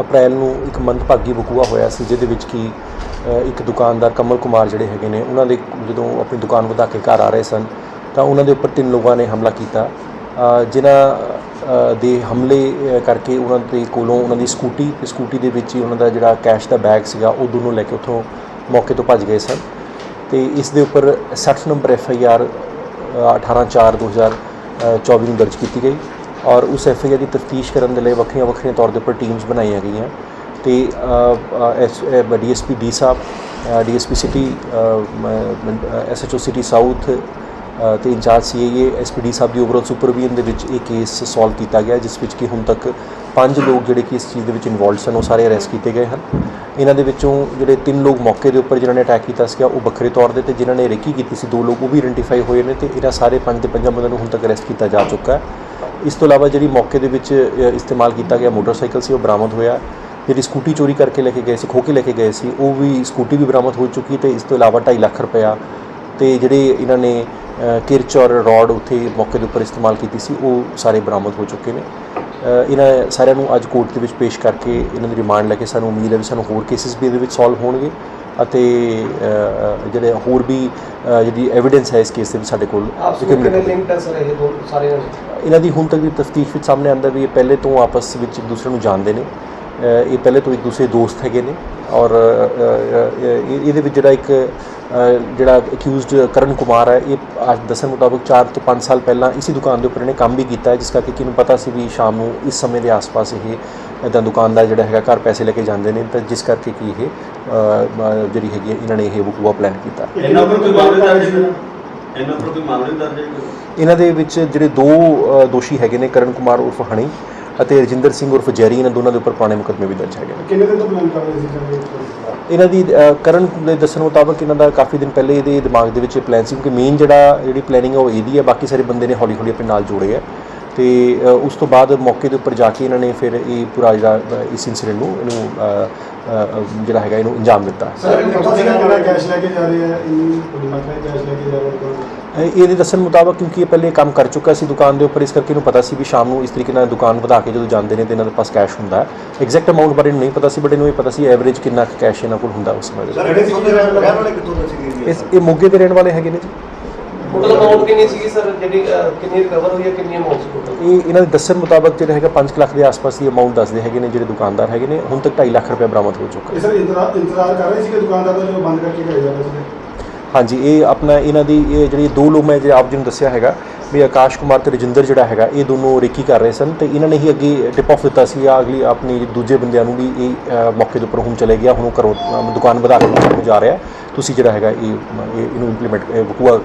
ਅਪ੍ਰੈਲ ਨੂੰ ਇੱਕ ਮੰਦਭਾਗੀ ਵਕੂਆ ਹੋਇਆ ਸੀ, ਜਿਹਦੇ ਵਿੱਚ ਕਿ ਇੱਕ ਦੁਕਾਨਦਾਰ ਕਮਲ ਕੁਮਾਰ ਜਿਹੜੇ ਹੈਗੇ ਨੇ, ਉਹਨਾਂ ਦੇ ਜਦੋਂ ਆਪਣੀ ਦੁਕਾਨ ਵਧਾ ਕੇ ਘਰ ਆ ਰਹੇ ਸਨ, ਤਾਂ ਉਹਨਾਂ ਦੇ ਉੱਪਰ ਤਿੰਨ ਲੋਕਾਂ ਨੇ ਹਮਲਾ ਕੀਤਾ। ਜਿਨ੍ਹਾਂ ਦੇ ਹਮਲੇ ਕਰਕੇ ਉਹਨਾਂ ਦੇ ਕੋਲੋਂ ਉਹਨਾਂ ਦੀ ਸਕੂਟੀ, ਤੇ ਸਕੂਟੀ ਦੇ ਵਿੱਚ ਹੀ ਉਹਨਾਂ ਦਾ ਜਿਹੜਾ ਕੈਸ਼ ਦਾ ਬੈਗ ਸੀਗਾ, ਉਹ ਦੋਨੋਂ ਲੈ ਕੇ ਉੱਥੋਂ ਮੌਕੇ ਤੋਂ ਭੱਜ ਗਏ ਸਨ। ਤੇ ਇਸ ਦੇ ਉੱਪਰ 60 ਨੰਬਰ ਐਫ ਆਈ ਆਰ 18/4/2024 ਨੂੰ ਦਰਜ ਕੀਤੀ ਗਈ। ਔਰ ਉਸ ਐਫ ਆਈ ਆਰ ਦੀ ਤਫਤੀਸ਼ ਕਰਨ ਦੇ ਲਈ ਵੱਖਰੀਆਂ ਵੱਖਰੀਆਂ ਤੌਰ ਦੇ ਉੱਪਰ ਟੀਮਸ ਬਣਾਈਆਂ ਗਈਆਂ। ਤੇ S DSP D sahib DSP city SHO city south uh, ਤੇ in charge CAA SPD sahib the overall supervision ਦੇ ਵਿੱਚ ਇਹ ਕੇਸ ਸੋਲਵ ਕੀਤਾ ਗਿਆ ਜਿਸ ਵਿੱਚ ਕਿ ਹੁਣ ਤੱਕ ਪੰਜ ਲੋਕ ਜਿਹੜੇ ਕਿ ਇਸ ਚੀਜ਼ ਦੇ ਵਿੱਚ ਇਨਵੋਲਡ ਸਨ ਉਹ ਸਾਰੇ ਅਰੈਸਟ ਕੀਤੇ ਗਏ ਹਨ। ਇਹਨਾਂ ਦੇ ਵਿੱਚੋਂ ਜਿਹੜੇ ਤਿੰਨ ਲੋਕ ਮੌਕੇ ਦੇ ਉੱਪਰ ਜਿਨ੍ਹਾਂ ਨੇ ਅਟੈਕ ਕੀਤਾ ਸੀਗਾ ਉਹ ਵੱਖਰੇ ਤੌਰ ਦੇ ਤੇ ਜਿਨ੍ਹਾਂ ਨੇ ਰੇਕੀ ਕੀਤੀ ਸੀ ਦੋ ਲੋਕ ਉਹ ਵੀ ਆਇਡੈਂਟੀਫਾਈ ਹੋਏ ਨੇ ਤੇ ਇਹਨਾਂ ਸਾਰੇ ਪੰਜ ਦੇ ਪੰਜਾਂ ਬੰਦਿਆਂ ਨੂੰ ਹੁਣ ਤੱਕ ਅਰੈਸਟ ਕੀਤਾ ਜਾ ਚੁੱਕਾ ਹੈ। ਇਸ ਤੋਂ ਇਲਾਵਾ ਜਿਹੜੀ ਮੌਕੇ ਦੇ ਵਿੱਚ ਇਸਤੇਮਾਲ ਕੀਤਾ ਗਿਆ ਮੋਟਰਸਾਈਕਲ ਸੀ, ਉਹ ਬਰਾਮਦ ਹੋਇਆ। ਜਿਹੜੀ ਸਕੂਟੀ ਚੋਰੀ ਕਰਕੇ ਲੈ ਕੇ ਗਏ ਸੀ ਖੋ ਕੇ ਲੈ ਕੇ ਗਏ ਸੀ, ਉਹ ਵੀ ਸਕੂਟੀ ਵੀ ਬਰਾਮਦ ਹੋ ਚੁੱਕੀ ਤੇ ਇਸ ਤੋਂ ਇਲਾਵਾ 2.5 ਲੱਖ ਰੁਪਇਆ ਤੇ ਜਿਹੜੇ ਇਹਨਾਂ ਨੇ ਕਿਰਚ ਔਰ ਰੋਡ ਉੱਥੇ ਮੌਕੇ ਦੇ ਉੱਪਰ ਇਸਤੇਮਾਲ ਕੀਤੀ ਸੀ, ਉਹ ਸਾਰੇ ਬਰਾਮਦ ਹੋ ਚੁੱਕੇ ਨੇ। ਇਹਨਾਂ ਸਾਰਿਆਂ ਨੂੰ ਅੱਜ ਕੋਰਟ ਦੇ ਵਿੱਚ ਪੇਸ਼ ਕਰਕੇ ਇਹਨਾਂ ਦੀ ਰਿਮਾਂਡ ਲੈ ਕੇ ਸਾਨੂੰ ਉਮੀਦ ਹੈ ਵੀ ਸਾਨੂੰ ਹੋਰ ਕੇਸਿਸ ਵੀ ਇਹਦੇ ਵਿੱਚ ਸੋਲਵ ਹੋਣਗੇ। ਅਤੇ ਜਿਹੜੇ ਹੋਰ ਵੀ ਜਿਹੜੀ ਐਵੀਡੈਂਸ ਹੈ ਇਸ ਕੇਸ ਦੇ ਵਿੱਚ ਸਾਡੇ ਕੋਲ ਆਪਸ ਵਿੱਚ accumulate ਕਿੰਨੇ ਲਿੰਕਡ ਹੈ ਸਰ ਇਹ ਦੋ ਸਾਰੇ ਜਣੇ? ਇਹਨਾਂ ਦੀ ਹੁਣ ਤੱਕ ਦੀ ਤਫਤੀਸ਼ ਵਿੱਚ ਸਾਹਮਣੇ ਆਂਦਾ ਵੀ ਇਹ ਪਹਿਲੇ ਤੋਂ ਆਪਸ ਵਿੱਚ ਇੱਕ ਦੂਸਰੇ ਨੂੰ ਜਾਣਦੇ ਨੇ ਇਹ ਪਹਿਲੇ ਤੋਂ ਇੱਕ ਦੂਸਰੇ ਦੋਸਤ ਹੈਗੇ ਨੇ ਔਰ ਇਹਦੇ ਵਿੱਚ ਜਿਹੜਾ ਇੱਕ ਜਿਹੜਾ ਅਕਿਊਜ਼ਡ ਕਰਨ ਕੁਮਾਰ ਹੈ ਇਹ ਅੱਜ ਦੱਸਣ ਮੁਤਾਬਕ 4 ਤੋਂ 5 ਸਾਲ ਪਹਿਲਾਂ ਇਸੇ ਦੁਕਾਨ ਦੇ ਉੱਪਰ ਇਹਨੇ ਕੰਮ ਵੀ ਕੀਤਾ ਹੈ ਜਿਸ ਕਰਕੇ ਕਿ ਇਹਨੂੰ ਪਤਾ ਸੀ ਵੀ ਸ਼ਾਮ ਨੂੰ ਇਸ ਸਮੇਂ ਦੇ ਆਸ-ਪਾਸ ਇਹ ਇਦਾਂ ਦੁਕਾਨਦਾਰ ਜਿਹੜਾ ਹੈਗਾ ਘਰ ਪੈਸੇ ਲੈ ਕੇ ਜਾਂਦੇ ਨੇ ਤਾਂ ਜਿਸ ਕਰਕੇ ਕਿ ਇਹ ਜਿਹੜੀ ਹੈਗੀ ਇਹਨਾਂ ਨੇ ਇਹ ਵਕੂਆ ਪਲਾਨ ਕੀਤਾ। ਇਹਨਾਂ ਪਰ ਕੋਈ ਮਾਮਲੇ ਦਰਜ ਇਹਨਾਂ ਪਰ ਕੋਈ ਮਾਮਲੇ ਦਰਜ ਇਹਨਾਂ ਦੇ ਵਿੱਚ ਜਿਹੜੇ ਦੋ ਦੋਸ਼ੀ ਹੈਗੇ ਨੇ ਕਰਨ ਕੁਮਾਰ ਉਰਫ ਹਣੀ ਅਤੇ ਰਜਿੰਦਰ ਸਿੰਘ ਉਰਫ ਜੈਰੀ ਇਹਨਾਂ ਦੋਨਾਂ ਦੇ ਉੱਪਰ ਪੁਰਾਣੇ ਮੁਕੱਦਮੇ ਵੀ ਦਰਜ ਹੈਗੇ ਨੇ। ਕਿੰਨੇ ਦਿਨ ਤੋਂ ਪਲਾਨ ਕਰ ਰਹੇ ਸੀ ਇਹ? ਇਹਨਾਂ ਦੀ ਅ, ਕਰਨ ਦੇ ਦੱਸਣ ਮੁਤਾਬਕ ਇਹਨਾਂ ਦਾ ਕਾਫੀ ਦਿਨ ਪਹਿਲੇ ਇਹਦੇ ਦਿਮਾਗ ਦੇ ਵਿੱਚ ਪਲਾਨ ਸੀ ਕਿਉਂਕਿ ਮੇਨ ਜਿਹੜਾ ਜਿਹੜੀ ਪਲੈਨਿੰਗ ਹੈ ਉਹ ਇਹਦੀ ਹੈ ਬਾਕੀ ਸਾਰੇ ਬੰਦੇ ਨੇ ਹੌਲੀ ਹੌਲੀ ਆਪਣੇ ਨਾਲ ਜੋੜੇ ਆ। ਤੇ ਅ, ਉਸ ਤੋਂ ਬਾਅਦ ਮੌਕੇ ਦੇ ਉੱਪਰ ਜਾ ਕੇ ਇਹਨਾਂ ਨੇ ਫਿਰ ਇਹ ਪੂਰਾ ਜਿਹੜਾ ਅ, ਇਸ ਇਨਸੀਡੈਂਟ ਨੂੰ ਇਹਨੂੰ ਅ, ਅ, ਅ, ਜਿਹੜਾ ਹੈਗਾ ਇਹਨੂੰ ਅੰਜਾਮ ਦਿੱਤਾ। ਸਰ ਇਹ ਪਤਾ ਸੀਗਾ ਜਿਹੜਾ ਕੈਸ਼ ਲੈ ਕੇ ਜਾ ਰਹੇ ਆ ਇੰਨੀ ਬੜੀ ਮਾਤਰਾ ਕੈਸ਼ ਲੈ ਕੇ ਜਾ ਰਹੇ ਆ ਇਹਦੇ ਦੱਸਣ ਮੁਤਾਬਕ ਕਿਉਂਕਿ ਇਹ ਪਹਿਲੇ ਕੰਮ ਕਰ ਚੁੱਕਾ ਸੀ ਦੁਕਾਨ ਦੇ ਉੱਪਰ ਇਸ ਕਰਕੇ ਇਹਨੂੰ ਪਤਾ ਸੀ ਵੀ ਸ਼ਾਮ ਨੂੰ ਇਸ ਤਰੀਕੇ ਨਾਲ ਦੁਕਾਨ ਵਧਾ ਕੇ ਜਦੋਂ ਜਾਂਦੇ ਨੇ ਤੇ ਇਹਨਾਂ ਦੇ ਪਾਸ ਕੈਸ਼ ਹੁੰਦਾ ਹੈ। ਐਗਜ਼ੈਕਟ ਅਮਾਉਂਟ ਬਾਰੇ ਨਹੀਂ ਪਤਾ ਸੀ ਬਟ ਇਹਨੂੰ ਇਹ ਪਤਾ ਸੀ ਐਵਰੇਜ ਕਿੰਨਾ ਕੈਸ਼ ਇਹਨਾਂ ਕੋਲ ਹੁੰਦਾ ਉਸ ਸਮੇਂ ਇਸ ਇਹ ਮੋਗੇ ਦੇ ਰਹਿਣ ਵਾਲੇ ਹੈਗੇ ਨੇ ਜੀ। ਟੋਟਲ ਅਮਾਉਂਟ ਕਿੰਨੀ ਸੀਗੀ ਸਰ? ਜਿਹੜੀ ਕਿੰਨੀ ਰਿਕਵਰ ਹੋਈ ਹੈ ਕਿੰਨੀ ਅਮਾਉਂਟ ਸੀ ਟੋਟਲ ਇਹ ਇਹਨਾਂ ਦੇ ਦੱਸਣ ਮੁਤਾਬਕ ਜਿਹੜਾ ਹੈਗਾ 5 ਲੱਖ ਦੇ ਆਸ-ਪਾਸ ਦੀ ਅਮਾਉਂਟ ਦੱਸਦੇ ਹੈਗੇ ਨੇ ਜਿਹੜੇ ਦੁਕਾਨਦਾਰ ਹੈਗੇ ਨੇ। ਹੁਣ ਤੱਕ 2.5 ਲੱਖ ਰੁਪਏ ਬਰਾਮਦ ਹੋ ਚੁੱਕਾ ਹੈ। ਸਰ ਇੰਤਜ਼ਾਰ ਇੰਤਜ਼ਾਰ ਕਰ ਰਹੇ ਸੀ ਕਿ ਦੁਕਾਨਦਾਰ ਦਾ ਜੋ ਬੰਦ ਕਰਕੇ ਘਰੇ ਜਾਣਾ ਸੀ ਹਾਂਜੀ, ਇਹ ਆਪਣਾ ਇਹਨਾਂ ਦੀ, ਇਹ ਜਿਹੜੀ ਦੋ ਲੋਕ ਮੈਂ ਜੇ ਆਪ ਜੀ ਨੂੰ ਦੱਸਿਆ ਹੈਗਾ, ਵੀ ਆਕਾਸ਼ ਕੁਮਾਰ ਤੇ ਰਜਿੰਦਰ ਜਿਹੜਾ ਹੈਗਾ, ਇਹ ਦੋਨੋਂ ਰੇਕੀ ਕਰ ਰਹੇ ਸਨ ਤੇ ਇਹਨਾਂ ਨੇ ਹੀ ਅੱਗੇ ਟਿਪ ਆਫ ਦਿੱਤਾ ਸੀ ਆ ਅਗਲੀ ਆਪਣੀ ਦੂਜੇ ਬੰਦਿਆਂ ਨੂੰ ਵੀ ਇਹ ਮੌਕੇ ਦੇ ਉੱਪਰ ਹੁਣ ਚਲੇ ਗਿਆ, ਹੁਣ ਉਹ ਘਰੋਂ ਦੁਕਾਨ ਵਧਾ ਕੇ ਜਾ ਰਿਹਾ। ਤੁਸੀਂ ਜਿਹੜਾ ਹੈਗਾ ਇਹ ਇਹਨੂੰ ਇੰਪਲੀਮੈਂਟ ਵਕੂਆ